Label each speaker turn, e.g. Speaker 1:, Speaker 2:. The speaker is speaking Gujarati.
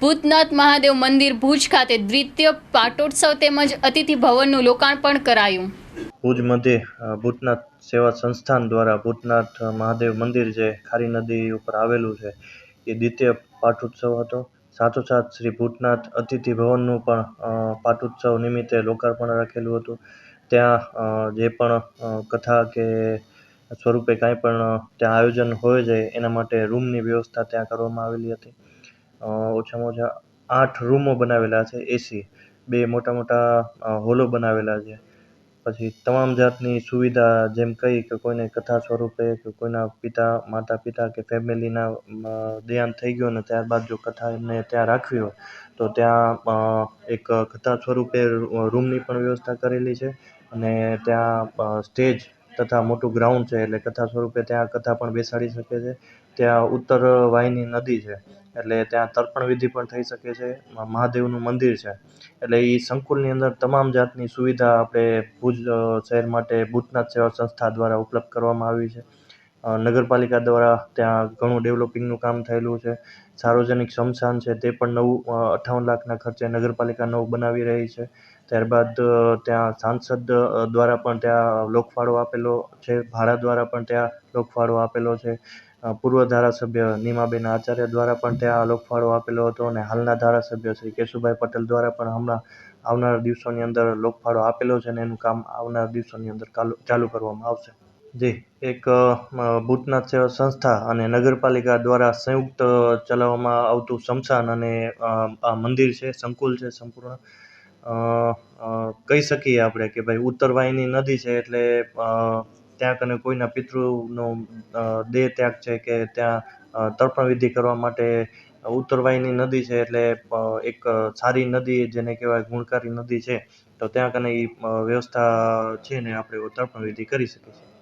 Speaker 1: ભૂતનાથ મહાદેવ મંદિર ભુજ ખાતે દ્વિતીય પાટોત્સવ તેમજ અતિથિ ભવનનું લોકાર્પણ કરાયું.
Speaker 2: ભુજ મધ્યે ભૂતનાથ સેવા સંસ્થાન દ્વારા ભૂતનાથ મહાદેવ મંદિર જે ખારી નદી ઉપર આવેલું છે, એ દ્વિતીય પાઠોત્સવ હતો. સાથોસાથ શ્રી ભૂતનાથ અતિથિ ભવનનું પણ પાટોત્સવ નિમિત્તે લોકાર્પણ રાખેલું હતું. ત્યાં જે પણ કથા કે સ્વરૂપે કાંઈ પણ ત્યાં આયોજન હોય જાય એના માટે રૂમની વ્યવસ્થા ત્યાં કરવામાં આવેલી હતી. ઓછામાં ઓછા આઠ રૂમો બનાવેલા છે એસી બે મોટા મોટા હોલો બનાવેલા છે. પછી તમામ જાતની સુવિધા જેમ કહી કે કોઈને કથા સ્વરૂપે કે કોઈના પિતા, માતા પિતા કે ફેમિલીના દેહાંત થઈ ગયું ને ત્યારબાદ જો કથા એમને ત્યાં રાખવી હોય, તો ત્યાં એક કથા સ્વરૂપે રૂમની પણ વ્યવસ્થા કરેલી છે. અને ત્યાં સ્ટેજ તથા મોટું ગ્રાઉન્ડ છે એટલે કથા સ્વરૂપે ત્યાં કથા પણ બેસાડી શકે છે. ત્યાં ઉત્તર વાહિની નદી છે. એટલે ત્યાં તર્પણ વિધિ પણ થઈ શકે છે. મહાદેવનું મંદિર છે. એટલે એ સંકુલની અંદર તમામ જાતની સુવિધા આપણે ભુજ શહેર માટે ભૂતનાથ સેવા સંસ્થા દ્વારા ઉપલબ્ધ કરવામાં આવી છે. નગરપાલિકા દ્વારા ત્યાં ઘણું ડેવલોપિંગનું કામ થયેલું છે. સાર્વજનિક સ્મશાન છે તે પણ નવું અઠ્ઠાવન લાખના ખર્ચે નગરપાલિકા નવું બનાવી રહી છે. ત્યારબાદ ત્યાં સાંસદ દ્વારા પણ ત્યાં લોકફાળો આપેલો છે. ભાડા દ્વારા પણ ત્યાં લોકફાળો આપેલો છે. પૂર્વ ધારાસભ્ય નીમાબેન આચાર્ય દ્વારા પણ ત્યાં લોકફાળો આપેલો હતો અને હાલના ધારાસભ્ય શ્રી કેશુભાઈ પટેલ દ્વારા પણ હમણાં આવનારા દિવસોની અંદર લોકફાળો આપેલો છે અને એનું કામ આવનારા દિવસોની અંદર ચાલુ કરવામાં આવશે. જી, એક ભૂતનાથ સેવા સંસ્થા અને નગરપાલિકા દ્વારા સંયુક્ત ચલાવવામાં આવતું સ્મશાન અને આ મંદિર છે, સંકુલ છે સંપૂર્ણ. કહી શકીએ આપણે કે ભાઈ ઉત્તર વાહિની નદી છે એટલે ત્યાં કને કોઈના પિતૃનો દેહ ત્યાગ છે કે ત્યાં તર્પણ વિધિ કરવા માટે ઉત્તરવાહિની નદી છે એટલે એક સારી નદી જેને કહેવાય ગુણકારી નદી છે. તો ત્યાં કને એ વ્યવસ્થા છે ને આપણે તર્પણ વિધિ કરી શકીએ છીએ.